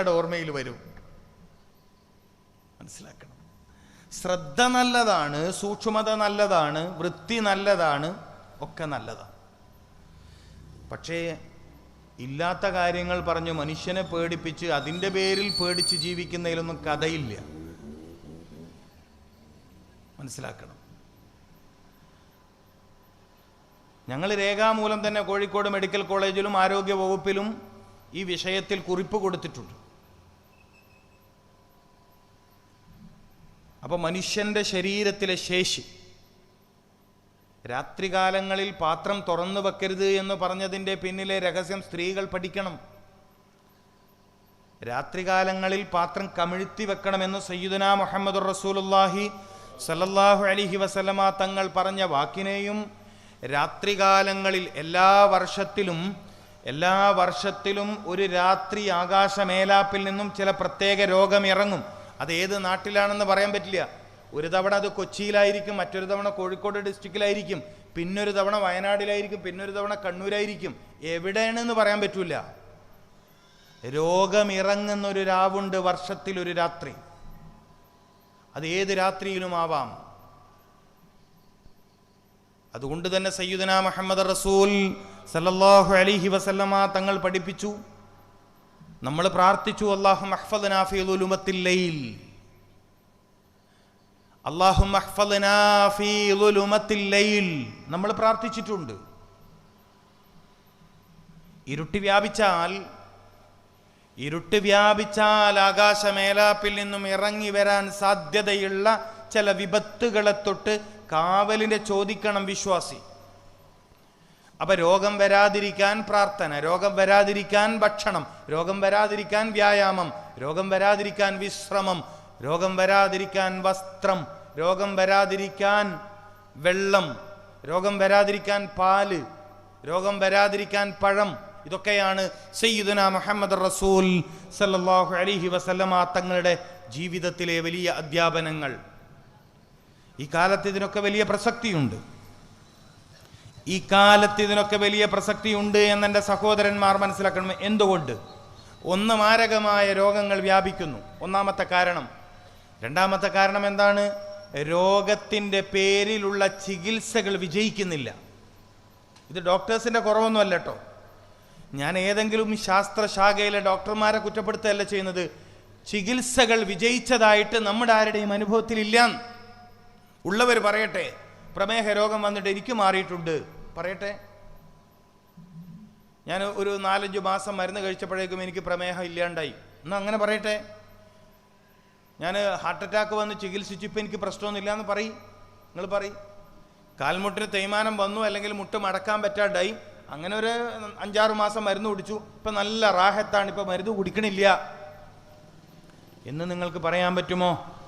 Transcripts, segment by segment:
നിങ്ങളുടെ ഓർമ്മയിൽ വരും. മനസ്സിലാക്കണം. ശ്രദ്ധ നല്ലതാണ് സൂക്ഷ്മത നല്ലതാണ് വൃത്തി നല്ലതാണ് ഒക്കെ നല്ലതാണ്. പക്ഷേ ഇല്ലാത്ത കാര്യങ്ങൾ പറഞ്ഞ് മനുഷ്യനെ പേടിപ്പിച്ച് അതിന്റെ പേരിൽ പേടിച്ച് ജീവിക്കുന്നതിലൊന്നും കഥയില്ല. മനസ്സിലാക്കണം. ഞങ്ങൾ രേഖാമൂലം തന്നെ കോഴിക്കോട് മെഡിക്കൽ കോളേജിലും ആരോഗ്യ വകുപ്പിലും ഈ വിഷയത്തിൽ കുറിപ്പ് കൊടുത്തിട്ടുണ്ട്. അപ്പോൾ മനുഷ്യന്റെ ശരീരത്തിലെ ശേഷി. രാത്രികാലങ്ങളിൽ പാത്രം തുറന്നു വെക്കരുത് എന്ന് പറഞ്ഞതിന്റെ പിന്നിലെ രഹസ്യം സ്ത്രീകൾ പഠിക്കണം. രാത്രികാലങ്ങളിൽ പാത്രം കമിഴ്ത്തി വെക്കണമെന്ന് സയ്യുദന മുഹമ്മദ് റസൂലുല്ലാഹി സല്ലല്ലാഹു അലിഹി വസല്ലമ തങ്ങൾ പറഞ്ഞ വാക്കിനെയും രാത്രികാലങ്ങളിൽ എല്ലാ വർഷത്തിലും എല്ലാ വർഷത്തിലും ഒരു രാത്രി ആകാശമേലാപ്പിൽ നിന്നും ചില പ്രത്യേക രോഗം ഇറങ്ങും. അത് ഏത് നാട്ടിലാണെന്ന് പറയാൻ പറ്റില്ല. ഒരു തവണ അത് കൊച്ചിയിലായിരിക്കും മറ്റൊരു തവണ കോഴിക്കോട് ഡിസ്ട്രിക്റ്റിലായിരിക്കും പിന്നൊരു തവണ വയനാടിലായിരിക്കും പിന്നൊരു തവണ കണ്ണൂരായിരിക്കും. എവിടെയാണെന്ന് പറയാൻ പറ്റൂല. രോഗമിറങ്ങുന്ന ഒരു രാവുണ്ട് വർഷത്തിലൊരു രാത്രി. അത് ഏത് രാത്രിയിലും ആവാം. അതുകൊണ്ട് തന്നെ സയ്യുദന മുഹമ്മദ് റസൂൽ സല്ലല്ലാഹു അലിഹി വസല്ലമ തങ്ങൾ പഠിപ്പിച്ചു. നമ്മൾ പ്രാർത്ഥിച്ചു അള്ളാഹു ലൈൽ. അള്ളാഹു ലൈൽ. നമ്മൾ പ്രാർത്ഥിച്ചിട്ടുണ്ട്. ഇരുട്ടി വ്യാപിച്ചാൽ ഇരുട്ട് വ്യാപിച്ചാൽ ആകാശമേലാപ്പിൽ നിന്നും ഇറങ്ങി വരാൻ സാധ്യതയുള്ള ചില വിപത്തുകളെ തൊട്ട് കാവലിനെ ചോദിക്കണം വിശ്വാസി. അപ്പൊ രോഗം വരാതിരിക്കാൻ പ്രാർത്ഥന രോഗം വരാതിരിക്കാൻ ഭക്ഷണം രോഗം വരാതിരിക്കാൻ വ്യായാമം രോഗം വരാതിരിക്കാൻ വിശ്രമം രോഗം വരാതിരിക്കാൻ വസ്ത്രം രോഗം വരാതിരിക്കാൻ വെള്ളം രോഗം വരാതിരിക്കാൻ പാൽ രോഗം വരാതിരിക്കാൻ പഴം ഇതൊക്കെയാണ് സയ്യിദുന മുഹമ്മദ് റസൂൽ സല്ലാഹു അലൈഹി വസല്ലമ തങ്ങളുടെ ജീവിതത്തിലെ വലിയ അധ്യാപനങ്ങൾ. ഈ കാലത്ത് ഇതിനൊക്കെ വലിയ പ്രസക്തിയുണ്ട്. ഈ കാലത്ത് ഇതിനൊക്കെ വലിയ പ്രസക്തിയുണ്ട് എന്നെന്റെ സഹോദരന്മാർ മനസ്സിലാക്കണം. എന്തുകൊണ്ട്? ഒന്ന് മാരകമായ രോഗങ്ങൾ വ്യാപിക്കുന്നു. ഒന്നാമത്തെ കാരണം. രണ്ടാമത്തെ കാരണം എന്താണ്? രോഗത്തിന്റെ പേരിലുള്ള ചികിത്സകൾ വിജയിക്കുന്നില്ല. ഇത് ഡോക്ടേഴ്സിന്റെ കുറവൊന്നുമല്ല കേട്ടോ. ഞാൻ ഏതെങ്കിലും ശാസ്ത്രശാഖയിലെ ഡോക്ടർമാരെ കുറ്റപ്പെടുത്തുകയല്ല ചെയ്യുന്നത്. ചികിത്സകൾ വിജയിച്ചതായിട്ട് നമ്മുടെ ആരുടെയും അനുഭവത്തിലില്ല ഉള്ളവർ പറയട്ടെ പ്രമേഹ രോഗം വന്നിട്ട് എനിക്ക് മാറിയിട്ടുണ്ട്. പറയട്ടെ? ഞാൻ ഒരു നാലഞ്ച് മാസം മരുന്ന് കഴിച്ചപ്പോഴേക്കും എനിക്ക് പ്രമേഹം ഇല്ലാണ്ടായി. എന്നാ അങ്ങനെ പറയട്ടെ? ഞാൻ ഹാർട്ട് അറ്റാക്ക് വന്ന് ചികിത്സിച്ചു ഇപ്പം എനിക്ക് പ്രശ്നമൊന്നുമില്ല എന്ന് പറയും. നിങ്ങൾ പറയും. കാൽമുട്ടിന് തേയ്മാനം വന്നു അല്ലെങ്കിൽ മുട്ട് മടക്കാൻ പറ്റാണ്ടായി. അങ്ങനെ ഒരു അഞ്ചാറ് മാസം മരുന്ന് കുടിച്ചു. ഇപ്പം നല്ല റാഹത്താണ് ഇപ്പം മരുന്ന് കുടിക്കണില്ല. എന്ന് നിങ്ങൾക്ക് പറയാൻ പറ്റുമോ?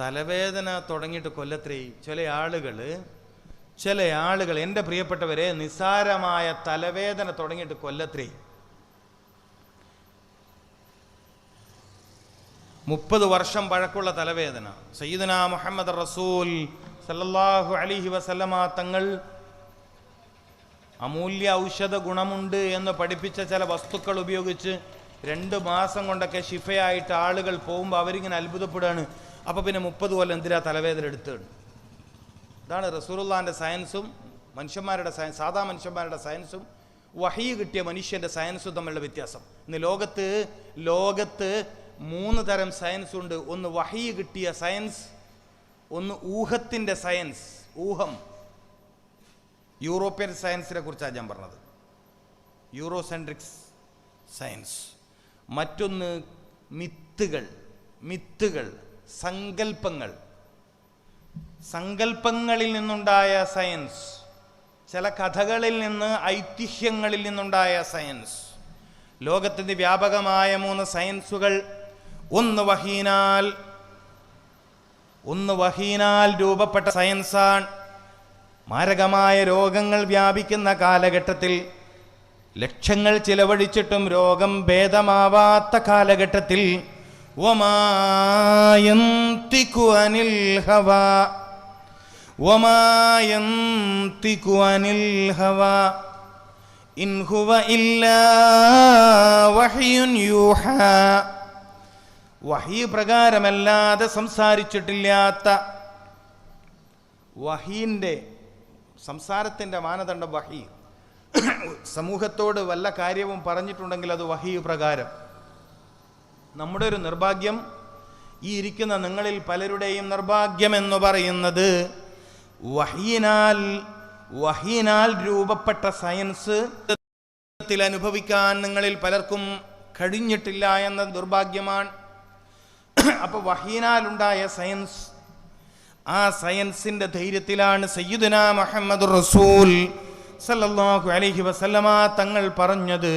തലവേദന തുടങ്ങിയിട്ട് കൊല്ലത്രേ ചില ആളുകൾ ചില ആളുകൾ എന്റെ പ്രിയപ്പെട്ടവരെ നിസ്സാരമായ തലവേദന തുടങ്ങിയിട്ട് കൊല്ലത്രേ. മുപ്പത് വർഷം പഴക്കമുള്ള തലവേദന. സയ്യിദന മുഹമ്മദ് റസൂൽ സല്ലല്ലാഹു അലിഹി വസല്ലമ തങ്ങൾ അമൂല്യ ഔഷധ ഗുണമുണ്ട് എന്ന് പഠിപ്പിച്ച ചില വസ്തുക്കൾ ഉപയോഗിച്ച് രണ്ട് മാസം കൊണ്ടൊക്കെ ശിഫയായിട്ട് ആളുകൾ പോകുമ്പോൾ അവരിങ്ങനെ അത്ഭുതപ്പെടുകയാണ് അപ്പോൾ പിന്നെ മുപ്പത് കൊല്ലം എന്തിനാ തലവേദന എടുത്തത്? ഇതാണ് റസൂലുള്ളാന്റെ സയൻസും മനുഷ്യന്മാരുടെ സയൻസ് സാധാ മനുഷ്യന്മാരുടെ സയൻസും. വഹി കിട്ടിയ മനുഷ്യന്റെ സയൻസും തമ്മിലുള്ള വ്യത്യാസം. ഇന്ന് ലോകത്ത് ലോകത്ത് മൂന്ന് തരം സയൻസ് ഉണ്ട്. ഒന്ന് വഹി കിട്ടിയ സയൻസ് ഒന്ന് ഊഹത്തിന്റെ സയൻസ് ഊഹം. യൂറോപ്യൻ സയൻസിനെ കുറിച്ചാണ് ഞാൻ പറഞ്ഞത്. Eurocentrics science. മറ്റൊന്ന് മിത്തുകൾ മിത്തുകൾ. സങ്കല്പങ്ങൾ സങ്കല്പങ്ങളിൽ നിന്നുണ്ടായ സയൻസ്. ചില കഥകളിൽ നിന്ന് ഐതിഹ്യങ്ങളിൽ നിന്നുണ്ടായ സയൻസ്. ലോകത്തിന്റെ വ്യാപകമായ മൂന്ന് സയൻസുകൾ ഒന്ന് വഹീനാൽ ഒന്ന് വഹീനാൽ രൂപപ്പെട്ട സയൻസാണ്. മാരകമായ രോഗങ്ങൾ വ്യാപിക്കുന്ന കാലഘട്ടത്തിൽ ലക്ഷങ്ങൾ ചിലവഴിച്ചിട്ടും രോഗം ഭേദമാവാത്ത കാലഘട്ടത്തിൽ വഹി പ്രകാരമല്ലാതെ സംസാരിച്ചിട്ടില്ലാത്ത വഹീന്റെ സംസാരത്തിന്റെ മാനദണ്ഡം വഹി. സമൂഹത്തോട് വല്ല കാര്യവും പറഞ്ഞിട്ടുണ്ടെങ്കിൽ അത് വഹി പ്രകാരം. നമ്മുടെ ഒരു നിർഭാഗ്യം ഈ ഇരിക്കുന്ന നിങ്ങളിൽ പലരുടെയും നിർഭാഗ്യം എന്ന് പറയുന്നത് വഹീനാൽ വഹീനാൽ രൂപപ്പെട്ട സയൻസ് അനുഭവിക്കാൻ നിങ്ങളിൽ പലർക്കും കഴിഞ്ഞിട്ടില്ല എന്ന ദുർഭാഗ്യമാണ് അപ്പൊ വഹീനാലുണ്ടായ സയൻസ് ആ സയൻസിന്റെ ധൈര്യത്തിലാണ് സയ്യിദുന മുഹമ്മദ് റസൂൽ സല്ലല്ലാഹു അലൈഹി വസല്ലമ തങ്ങൾ പറഞ്ഞത്.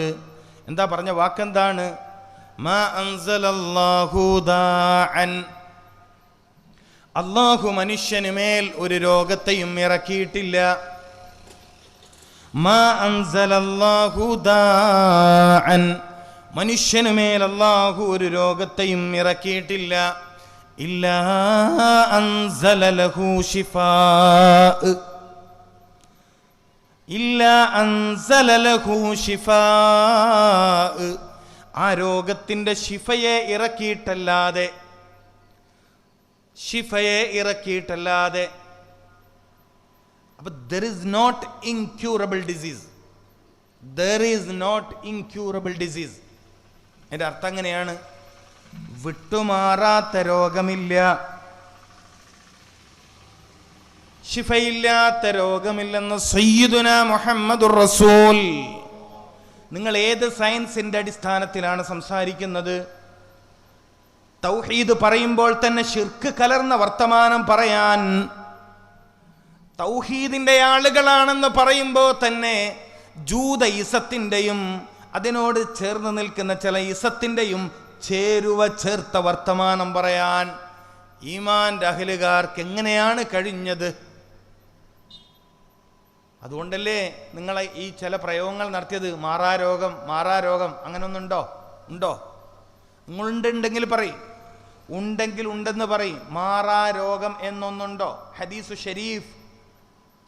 എന്താ പറഞ്ഞ വാക്കെന്താണ്? അള്ളാഹു മനുഷ്യന് മേൽ ഒരു രോഗത്തെയും ഇറക്കിയിട്ടില്ല. മനുഷ്യന് മേൽ അള്ളാഹു ഒരു രോഗത്തെയും ഇറക്കിയിട്ടില്ല. ഇല്ലാ ഇല്ല ആ രോഗത്തിന്റെ ശിഫയെ ഇറക്കിയിട്ടല്ലാതെ ശിഫയെ ഇറക്കിയിട്ടല്ലാതെ അപ്പൊ there is not incurable disease there is not incurable disease എന്റെ അർത്ഥം എങ്ങനെയാണ് വിട്ടുമാറാത്ത രോഗമില്ല. ശിഫയില്ലാത്ത രോഗമില്ലെന്ന് സയ്യിദുന മുഹമ്മദുർ റസൂൽ. നിങ്ങൾ ഏത് സയൻസിന്റെ അടിസ്ഥാനത്തിലാണ് സംസാരിക്കുന്നത്? തൗഹീദ് പറയുമ്പോൾ തന്നെ ഷിർക്ക് കലർന്ന വർത്തമാനം പറയാൻ തൗഹീദിന്റെ ആളുകളാണെന്ന് പറയുമ്പോൾ തന്നെ ജൂത ഇസത്തിന്റെയും അതിനോട് ചേർന്ന് നിൽക്കുന്ന ചില ഇസത്തിന്റെയും ചേരുവ ചേർത്ത വർത്തമാനം പറയാൻ ഈമാൻ അഹലുകാർക്ക് എങ്ങനെയാണ് കഴിഞ്ഞത്? അതുകൊണ്ടല്ലേ നിങ്ങളെ ഈ ചില പ്രയോഗങ്ങൾ നടത്തിയത്? മാറാരോഗം മാറാരോഗം മാറാ രോഗം. അങ്ങനെ ഒന്നുണ്ടോ ഉണ്ടോ? നിങ്ങളുണ്ടെങ്കിൽ പറയും. ഉണ്ടെങ്കിൽ ഉണ്ടെന്ന് പറയും. മാറാരോഗം എന്നൊന്നുണ്ടോ? ഹദീസു ഷരീഫ്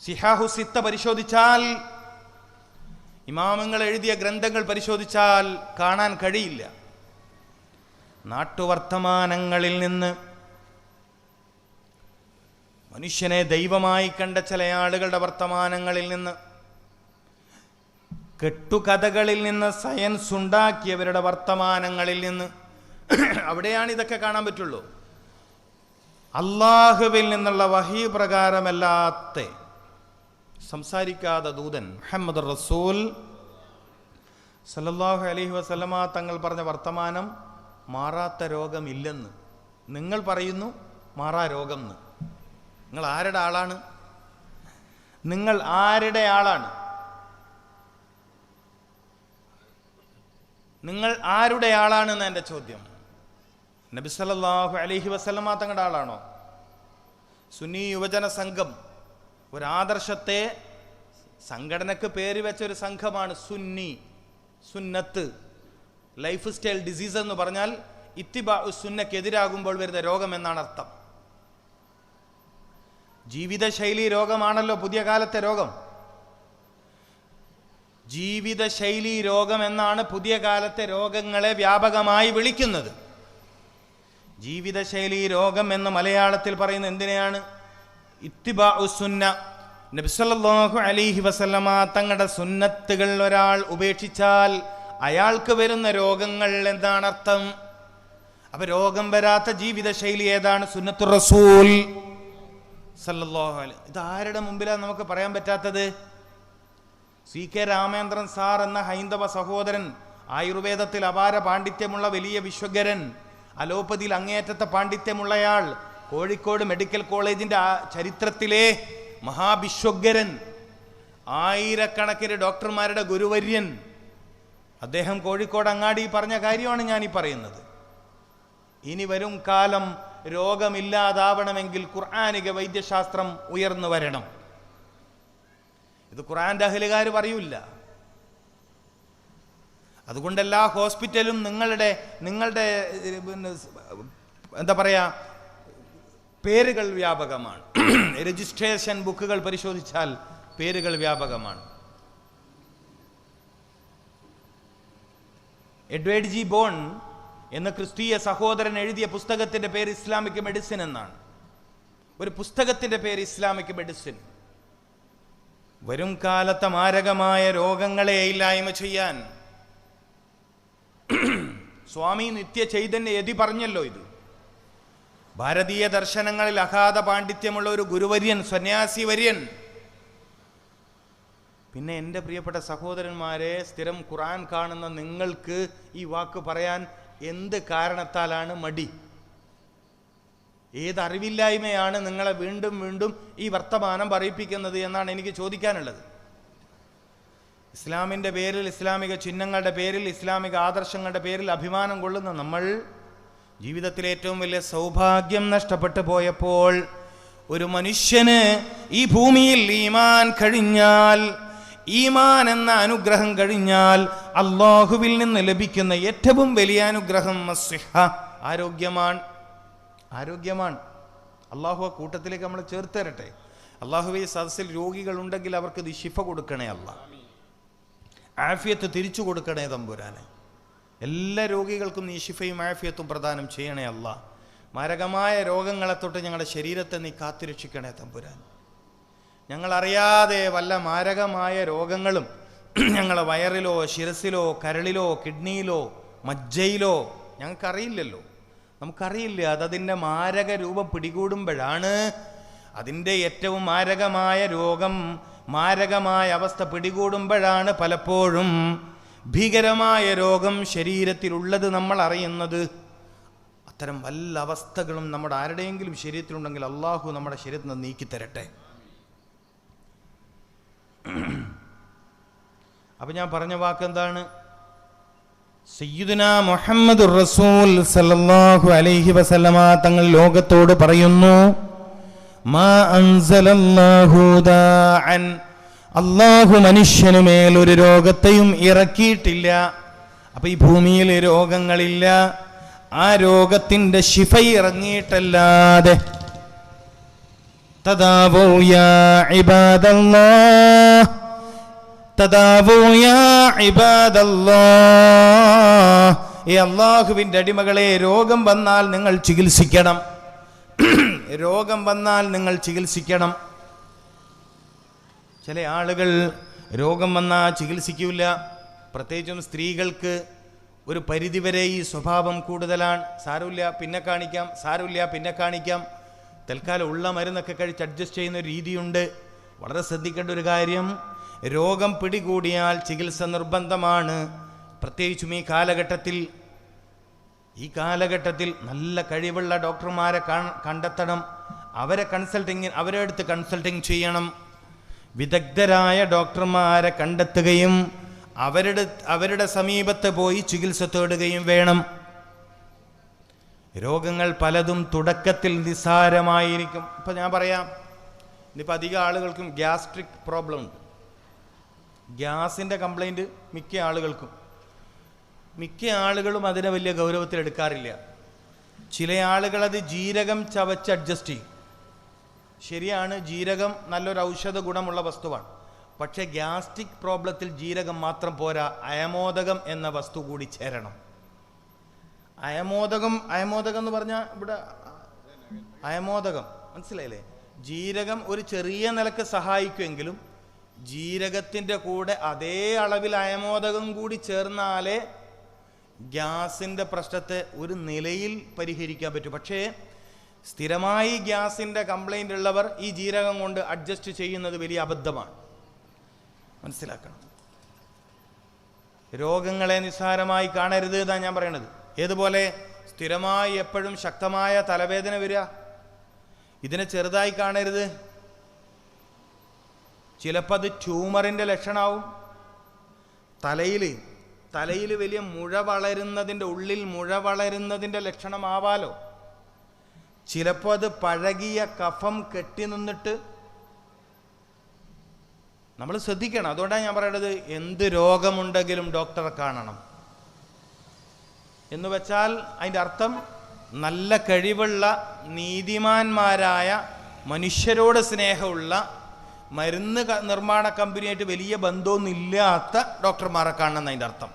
സിഹാഹു സിത്ത പരിശോധിച്ചാൽ ഇമാമങ്ങൾ എഴുതിയ ഗ്രന്ഥങ്ങൾ പരിശോധിച്ചാൽ കാണാൻ കഴിയില്ല. നാട്ടുവർത്തമാനങ്ങളിൽ നിന്ന് മനുഷ്യനെ ദൈവമായി കണ്ട ചില ആളുകളുടെ വർത്തമാനങ്ങളിൽ നിന്ന് കെട്ടുകഥകളിൽ നിന്ന് സയൻസ് ഉണ്ടാക്കിയവരുടെ വർത്തമാനങ്ങളിൽ നിന്ന് അവിടെയാണ് ഇതൊക്കെ കാണാൻ പറ്റുള്ളൂ. അള്ളാഹുവിൽ നിന്നുള്ള വഹി പ്രകാരമല്ലാത്ത സംസാരിക്കാതെ ദൂതൻ മുഹമ്മദ് റസൂൽ സല്ലല്ലാഹു അലഹി വസ്ലമ തങ്ങൾ പറഞ്ഞ വർത്തമാനം മാറാത്ത രോഗമില്ലെന്ന്. നിങ്ങൾ പറയുന്നു മാറാ രോഗം എന്ന് നിങ്ങൾ ആരുടെ ആളാണ്? നിങ്ങൾ ആരുടെ ആളാണ്? നിങ്ങൾ ആരുടെ ആളാണെന്ന് എന്റെ ചോദ്യം? നബി സല്ലല്ലാഹു അലൈഹി വസല്ലമ തങ്ങളുടെ ആളാണോ? സുന്നി യുവജന സംഘം ഒരാദർശത്തെ സംഘടനക്ക് പേര് വെച്ച ഒരു സംഘമാണ് സുന്നി സുന്നത്ത് ലൈഫ് സ്റ്റൈൽ ഡിസീസ് എന്ന് പറഞ്ഞാൽ ഇത്തിബാ സുന്നക്കെതിരാകുമ്പോൾ വരുന്ന രോഗം എന്നാണ് അർത്ഥം. ജീവിതശൈലി രോഗമാണല്ലോ പുതിയ കാലത്തെ രോഗം. ജീവിതശൈലി രോഗം എന്നാണ് പുതിയ കാലത്തെ രോഗങ്ങളെ വ്യാപകമായി വിളിക്കുന്നത്. ജീവിതശൈലി രോഗം എന്ന് മലയാളത്തിൽ പറയുന്ന എന്തിനെയാണ്? ഇത്തിബാ നബിസല്ലാഹു അലിഹി വസല്ലമ തങ്ങളുടെ സുന്നത്തുകൾ ഒരാൾ ഉപേക്ഷിച്ചാൽ അയാൾക്ക് വരുന്ന രോഗങ്ങൾ എന്താണ് അർത്ഥം? അപ്പൊ രോഗം വരാത്ത ജീവിതശൈലി ഏതാണ്? സുന്നത്തു റസൂൽ സല്ലല്ലാഹു അലൈഹി ഇത് ആരുടെ മുമ്പിലാണ് നമുക്ക് പറയാൻ പറ്റാത്തത്? സി കെ രാമേന്ദ്രൻ സാർ എന്ന ഹൈന്ദവ സഹോദരൻ ആയുർവേദത്തിൽ അപാര പാണ്ഡിത്യമുള്ള വലിയ വിശ്വകരൻ അലോപ്പതിയിൽ അങ്ങേയറ്റത്തെ പാണ്ഡിത്യമുള്ളയാൾ കോഴിക്കോട് മെഡിക്കൽ കോളേജിന്റെ ചരിത്രത്തിലെ മഹാവിശ്വകരൻ ആയിരക്കണക്കിന് ഡോക്ടർമാരുടെ ഗുരുവര്യൻ. അദ്ദേഹം കോഴിക്കോട് അങ്ങാടി പറഞ്ഞ കാര്യമാണ് ഞാനീ പറയുന്നത്. ഇനി വരും കാലം രോഗമില്ലാതാവണമെങ്കിൽ ഖുർആാനിക വൈദ്യശാസ്ത്രം ഉയർന്നു വരണം. ഇത് ഖുർആന്റെ അഹലുകാർ പറയൂല അതുകൊണ്ട് എല്ലാ ഹോസ്പിറ്റലും നിങ്ങളുടെ നിങ്ങളുടെ എന്താ പറയുക പേരുകൾ വ്യാപകമാണ്. രജിസ്ട്രേഷൻ ബുക്കുകൾ പരിശോധിച്ചാൽ പേരുകൾ വ്യാപകമാണ്. എഡ്വേർഡ് ജി ബോൺ എന്ന ക്രിസ്തീയ സഹോദരൻ എഴുതിയ പുസ്തകത്തിന്റെ പേര് ഇസ്ലാമിക് മെഡിസിൻ എന്നാണ്. ഒരു പുസ്തകത്തിന്റെ പേര് ഇസ്ലാമിക് മെഡിസിൻ. വരും കാലത്തെ മാരകമായ രോഗങ്ങളെ ഇല്ലായ്മ ചെയ്യാൻ. സ്വാമി നിത്യ ചൈതന്യ യതി പറഞ്ഞല്ലോ ഇത്. ഭാരതീയ ദർശനങ്ങളിൽ അഗാധ പാണ്ഡിത്യമുള്ള ഒരു ഗുരുവര്യൻ സന്യാസി വര്യൻ പിന്നെ എന്റെ പ്രിയപ്പെട്ട സഹോദരന്മാരെ സ്ഥിരം ഖുറാൻ കാണുന്ന നിങ്ങൾക്ക് ഈ വാക്ക് പറയാൻ എന്ത് കാരണത്താലാണ് മടി? ഏത് നിങ്ങളെ വീണ്ടും വീണ്ടും ഈ വർത്തമാനം പറയിപ്പിക്കുന്നത് എന്നാണ് എനിക്ക് ചോദിക്കാനുള്ളത്. ഇസ്ലാമിന്റെ പേരിൽ ഇസ്ലാമിക ചിഹ്നങ്ങളുടെ പേരിൽ ഇസ്ലാമിക ആദർശങ്ങളുടെ പേരിൽ അഭിമാനം കൊള്ളുന്ന നമ്മൾ ജീവിതത്തിലെ ഏറ്റവും വലിയ സൗഭാഗ്യം നഷ്ടപ്പെട്ടു പോയപ്പോൾ ഒരു മനുഷ്യന് ഈ ഭൂമിയിൽ ഈമാൻ കഴിഞ്ഞാൽ ഈമാൻ എന്ന അനുഗ്രഹം കഴിഞ്ഞാൽ അള്ളാഹുവിൽ നിന്ന് ലഭിക്കുന്ന ഏറ്റവും വലിയ അനുഗ്രഹം ആരോഗ്യമാണ്. ആരോഗ്യമാണ്. അള്ളാഹു ആ കൂട്ടത്തിലേക്ക് നമ്മൾ ചേർത്ത് തരട്ടെ. അള്ളാഹുവെ സദസ്സിൽ രോഗികളുണ്ടെങ്കിൽ അവർക്ക് ഇത് ശിഫ കൊടുക്കണേ അല്ല. ആഫിയത്ത് തിരിച്ചു കൊടുക്കണേ തമ്പുരാനെ. എല്ലാ രോഗികൾക്കും നീ ശിഫയും ആഫിയത്തും പ്രദാനം ചെയ്യണേ അല്ല. മാരകമായ രോഗങ്ങളെ തൊട്ട് ഞങ്ങളുടെ ശരീരത്തെ നീ കാത്തുരക്ഷിക്കണേ തമ്പുരാൻ ഞങ്ങളറിയാതെ വല്ല മാരകമായ രോഗങ്ങളും ഞങ്ങളെ വയറിലോ ശിരസിലോ കരളിലോ കിഡ്നിയിലോ മജ്ജയിലോ ഞങ്ങൾക്കറിയില്ലല്ലോ. നമുക്കറിയില്ല അതതിന്റെ മാരക രൂപം പിടികൂടുമ്പോഴാണ് അതിന്റെ ഏറ്റവും മാരകമായ രോഗം മാരകമായ അവസ്ഥ പിടികൂടുമ്പോഴാണ് പലപ്പോഴും ഭീകരമായ രോഗം ശരീരത്തിലുള്ളത് നമ്മൾ അറിയുന്നത്. അത്തരം വല്ല അവസ്ഥകളും നമ്മുടെ ആരുടെയെങ്കിലും ശരീരത്തിലുണ്ടെങ്കിൽ അള്ളാഹു നമ്മുടെ ശരീരത്തിൽ നിന്ന് നീക്കിത്തരട്ടെ. അപ്പൊ ഞാൻ പറഞ്ഞ വാക്ക് എന്താണ്? മുഹമ്മദ് റസൂൽ സല്ലല്ലാഹു അലൈഹി വസല്ലമ തങ്ങൾ ലോകത്തോട് പറയുന്നു മാ അൻസലല്ലാഹു അള്ളാഹു മനുഷ്യനു ഒരു രോഗത്തെയും ഇറക്കിയിട്ടില്ല. അപ്പൊ ഈ ഭൂമിയിൽ രോഗങ്ങളില്ല. ആ രോഗത്തിന്റെ ശിഫ ഇറങ്ങിയിട്ടല്ലാതെ. തദാവോ യാ ഇബാദല്ലാഹ്. തദാവൂ യാ ഇബാദല്ലാഹ്. ഈ അള്ളാഹുവിന്റെ അടിമകളെ രോഗം വന്നാൽ നിങ്ങൾ ചികിത്സിക്കണം. രോഗം വന്നാൽ നിങ്ങൾ ചികിത്സിക്കണം. ചില ആളുകൾ രോഗം വന്നാൽ ചികിത്സിക്കില്ല പ്രത്യേകിച്ചും സ്ത്രീകൾക്ക് ഒരു പരിധിവരെ ഈ സ്വഭാവം കൂടുതലാണ്. സാരമില്ല പിന്നെ കാണിക്കാം സാരമില്ല പിന്നെ കാണിക്കാം. തൽക്കാലം ഉള്ള മരുന്നൊക്കെ കഴിച്ച് അഡ്ജസ്റ്റ് ചെയ്യുന്ന ഒരു രീതിയുണ്ട്. വളരെ ശ്രദ്ധിക്കേണ്ട ഒരു കാര്യം രോഗം പിടികൂടിയാൽ ചികിത്സ നിർബന്ധമാണ്. പ്രത്യേകിച്ചും ഈ കാലഘട്ടത്തിൽ ഈ കാലഘട്ടത്തിൽ നല്ല കഴിവുള്ള ഡോക്ടർമാരെ കണ്ടെത്തണം. അവരെ കൺസൾട്ടിങ് അവരെ അടുത്ത് കൺസൾട്ടിങ് ചെയ്യണം. വിദഗ്ധരായ ഡോക്ടർമാരെ കണ്ടെത്തുകയും അവരുടെ അവരുടെ സമീപത്ത് പോയി ചികിത്സ തേടുകയും വേണം. രോഗങ്ങൾ പലതും തുടക്കത്തിൽ നിസ്സാരമായിരിക്കും. ഇപ്പം ഞാൻ പറയാം ഇനിയിപ്പോൾ അധികം ആളുകൾക്കും ഗ്യാസ്ട്രിക് പ്രോബ്ലം ഉണ്ട് ഗ്യാസിന്റെ കംപ്ലൈന്റ് മിക്ക ആളുകൾക്കും. മിക്ക ആളുകളും അതിനെ വലിയ ഗൗരവത്തിൽ എടുക്കാറില്ല. ചില ആളുകളത് ജീരകം ചവച്ച് അഡ്ജസ്റ്റ് ചെയ്യും. ശരിയാണ് ജീരകം നല്ലൊരു ഔഷധ ഗുണമുള്ള വസ്തുവാണ്. പക്ഷേ ഗ്യാസ്ട്രിക് പ്രോബ്ലത്തിൽ ജീരകം മാത്രം പോരാ അയമോദകം എന്ന വസ്തു കൂടി ചേരണം. അയമോദകം അയമോദകം എന്ന് പറഞ്ഞാൽ ഇവിടെ അയമോദകം മനസ്സിലായില്ലേ? ജീരകം ഒരു ചെറിയ നിലയ്ക്ക് സഹായിക്കുമെങ്കിലും ജീരകത്തിന്റെ കൂടെ അതേ അളവിൽ അയമോദകം കൂടി ചേർന്നാലേ ഗ്യാസിന്റെ പ്രശ്നത്തെ ഒരു നിലയിൽ പരിഹരിക്കാൻ പറ്റും. പക്ഷേ സ്ഥിരമായി ഗ്യാസിന്റെ കംപ്ലൈന്റ് ഉള്ളവർ ഈ ജീരകം കൊണ്ട് അഡ്ജസ്റ്റ് ചെയ്യുന്നത് വലിയ അബദ്ധമാണ്. മനസ്സിലാക്കണം. രോഗങ്ങളെ നിസ്സാരമായി കാണരുത് എന്നാണ് ഞാൻ പറയണത്. ഏതുപോലെ സ്ഥിരമായി എപ്പോഴും ശക്തമായ തലവേദന വരിക ഇതിനെ ചെറുതായി കാണരുത്. ചിലപ്പോൾ അത് ട്യൂമറിന്റെ ലക്ഷണമാവും തലയിൽ തലയിൽ വലിയ മുഴ വളരുന്നതിന്റെ ഉള്ളിൽ മുഴ വളരുന്നതിന്റെ ലക്ഷണമാവാലോ. ചിലപ്പോൾ അത് പഴകിയ കഫം കെട്ടി നിന്നിട്ട് നമ്മൾ ശ്രദ്ധിക്കണം. അതുകൊണ്ടാണ് ഞാൻ പറയുന്നത് എന്ത് രോഗമുണ്ടെങ്കിലും ഡോക്ടറെ കാണണം. എന്ന് വെച്ചാൽ അതിന്റെ അർത്ഥം നല്ല കഴിവുള്ള നീതിമാന്മാരായ മനുഷ്യരോട് സ്നേഹമുള്ള മരുന്ന് നിർമ്മാണ കമ്പനിയായിട്ട് വലിയ ബന്ധമൊന്നുമില്ലാത്ത ഡോക്ടർമാരെ കാണണം എന്നതിന്റെ അർത്ഥം.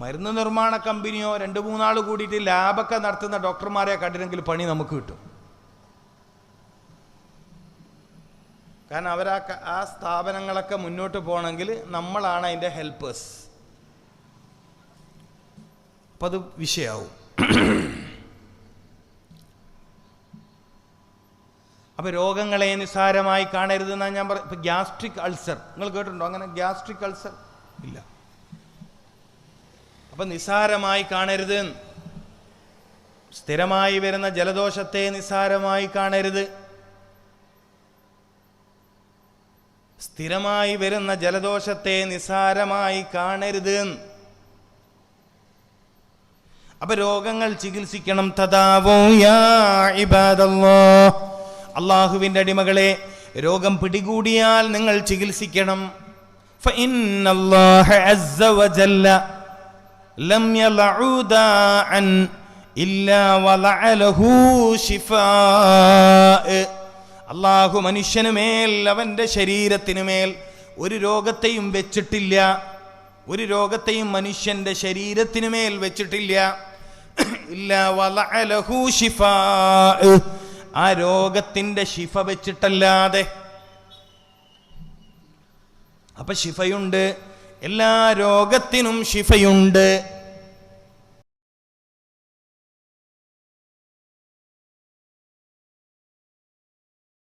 മരുന്ന് നിർമ്മാണ കമ്പനിയോ രണ്ട് മൂന്നാൾ കൂടിയിട്ട് ലാബൊക്കെ നടത്തുന്ന ഡോക്ടർമാരെ കണ്ടിരുന്നെങ്കിൽ പണി നമുക്ക് കിട്ടും. കാരണം അവരാ ആ സ്ഥാപനങ്ങളൊക്കെ മുന്നോട്ട് പോകണമെങ്കിൽ നമ്മളാണ് അതിന്റെ ഹെൽപ്പേഴ്സ് അപ്പം അത് വിഷയാവും. അപ്പോൾ രോഗങ്ങളെ നിസ്സാരമായി കാണരുതെന്നാണ് ഞാൻ പറ ഇപ്പം ഗ്യാസ്ട്രിക് അൾസർ നിങ്ങൾ കേട്ടിട്ടുണ്ടോ? അങ്ങനെ ഗ്യാസ്ട്രിക് അൾസർ ഇല്ല. അപ്പം നിസ്സാരമായി കാണരുത്. സ്ഥിരമായി വരുന്ന ജലദോഷത്തെ നിസ്സാരമായി കാണരുത്. സ്ഥിരമായി വരുന്ന ജലദോഷത്തെ നിസ്സാരമായി കാണരുത്. അപ്പൊ രോഗങ്ങൾ ചികിത്സിക്കണം. തദാവോ യാ ഇബാദല്ലോ അള്ളാഹുവിന്റെ അടിമകളെ രോഗം പിടികൂടിയാൽ നിങ്ങൾ ചികിത്സിക്കണം. അള്ളാഹു മനുഷ്യനുമേൽ അവന്റെ ശരീരത്തിനിമേൽ ഒരു രോഗത്തെയും വെച്ചിട്ടില്ല. ഒരു രോഗത്തെയും മനുഷ്യന്റെ ശരീരത്തിനുമേൽ വെച്ചിട്ടില്ല. ഇല്ല വലഅലഹു ഷിഫാ ആ രോഗത്തിന്റെ ശിഫ വെച്ചിട്ടല്ലാതെ. അപ്പൊ ശിഫയുണ്ട്. എല്ലാ രോഗത്തിനും ശിഫയുണ്ട്.